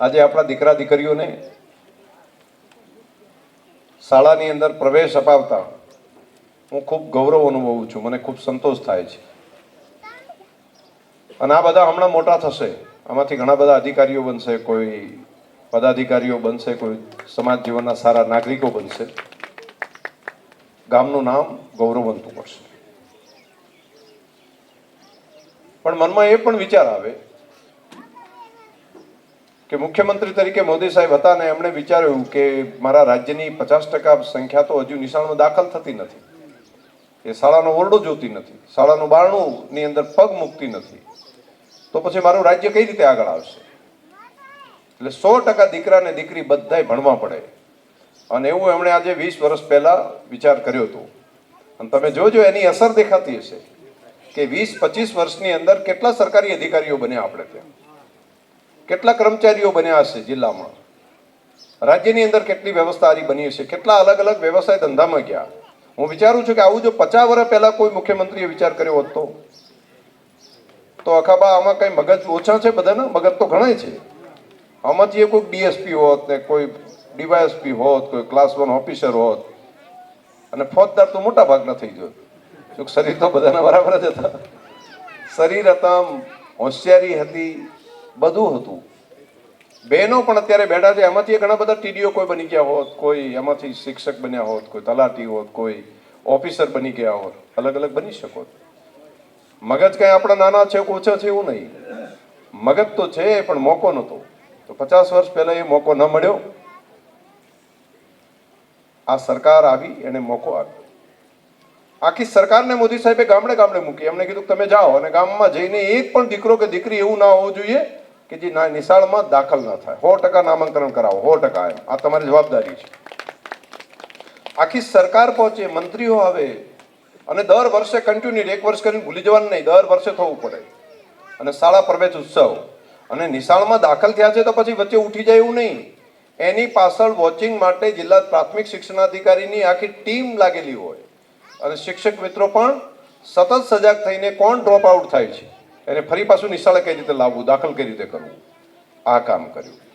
આજે આપણા દીકરા દીકરીઓને શાળાની અંદર પ્રવેશ અપાવતા હું ખૂબ ગૌરવ અનુભવું છું, મને ખૂબ સંતોષ થાય છે. અને આ બધા હમણાં મોટા થશે. આમાંથી ઘણા બધા અધિકારીઓ બનશે, કોઈ પદાધિકારીઓ બનશે, કોઈ સમાજ જીવનના સારા નાગરિકો બનશે. ગામનું નામ ગૌરવવંતું કરશે. પણ મનમાં એ પણ વિચાર આવે કે મુખ્યમંત્રી તરીકે મોદી સાહેબ હતા ને એમણે વિચાર્યું કે મારા રાજ્યની પચાસ ટકા સંખ્યા તો હજુ નિશાળમાં દાખલ થતી નથી. એ શાળાનો ઓરડો જોતી નથી. શાળાનું બારણું ની અંદર પગ મૂકતી નથી. તો પછી મારું રાજ્ય કઈ રીતે આગળ આવશે? એટલે સો ટકા દીકરા ને દીકરી બધાય ભણવા પડે. અને એવું એમણે આજે વીસ વર્ષ પહેલા વિચાર કર્યો હતો. અને તમે જોજો એની અસર દેખાતી હશે કે વીસ પચીસ વર્ષની અંદર કેટલા સરકારી અધિકારીઓ બન્યા આપણે ત્યાં. કેટલા કર્મચારીઓ બન્યા હશે જિલ્લામાં? રાજ્યની અંદર કેટલી વ્યવસ્થા આરી બની હશે? કેટલા અલગ અલગ વ્યવસાય ધંધામાં ગયા? હું વિચારું છું કે આવું જો પચાસ વર્ષ પહેલા કોઈ મુખ્યમંત્રીએ વિચાર કર્યો હોત તો અખાબા આમાં કઈ મગજ ઓછા છે બધાના? મગજ તો ઘણા છે. આમાંથી જે કોઈ ડીએસપી હોત ને કોઈ ડીવાયએસપી હોત, કોઈ ક્લાસ વન ઓફિસર હોત, અને ફોજદાર તો મોટા ભાગના થઈ ગયો જો શરીર તો બધાના બરાબર જ હતા. શરીર હતા, હોશિયારી હતી બધું હતું. બહેનો પણ અત્યારે બેઠા છે. એમાંથી ઘણા બધા ટીડીઓ કોઈ બની ગયા હોત, કોઈ એમાંથી શિક્ષક બન્યા હોત, કોઈ તલાટી હોત, કોઈ ઓફિસર બની ગયા હોત. અલગ અલગ બની શકો મગજ કઈ આપણા નાના છે ઓછા છે એવું નહીં. મગજ તો છે, પણ મોકો નહોતો. તો પચાસ વર્ષ પહેલા એ મોકો ન મળ્યો. આ સરકાર આવી, એને મોકો આપ્યો. આખી સરકારને મોદી સાહેબે ગામડે ગામડે મૂકી. એમને કીધું તમે જાઓ અને ગામમાં જઈને એક પણ દીકરો કે દીકરી એવું ના હોવું જોઈએ. કે જે નિશાળમાં દાખલ ના થાય. સો ટકા નામાંકન કરાવો. સો ટકા એમ. આ તમારી જવાબદારી છે. આખી સરકાર પહોંચે, મંત્રીઓ આવે અને દર વર્ષે કન્ટિન્યુ એક વર્ષ કરીને ભૂલી જવાનું નહીં. દર વર્ષે થવું પડે. અને શાળા પ્રવેશ ઉત્સવ. અને નિશાળમાં દાખલ થયા છે તો પછી વચ્ચે ઉઠી જાય એવું નહીં. એની પાછળ વોચિંગ માટે જિલ્લા પ્રાથમિક શિક્ષણાધિકારીની આખી ટીમ લાગેલી હોય. અને શિક્ષક મિત્રો પણ સતત સજાગ થઈને કોણ ડ્રોપ આઉટ થાય છે? એને ફરી પાછું નિશાળે કઈ રીતે લાવવું દાખલ કઈ રીતે કરવું? આ કામ કર્યું.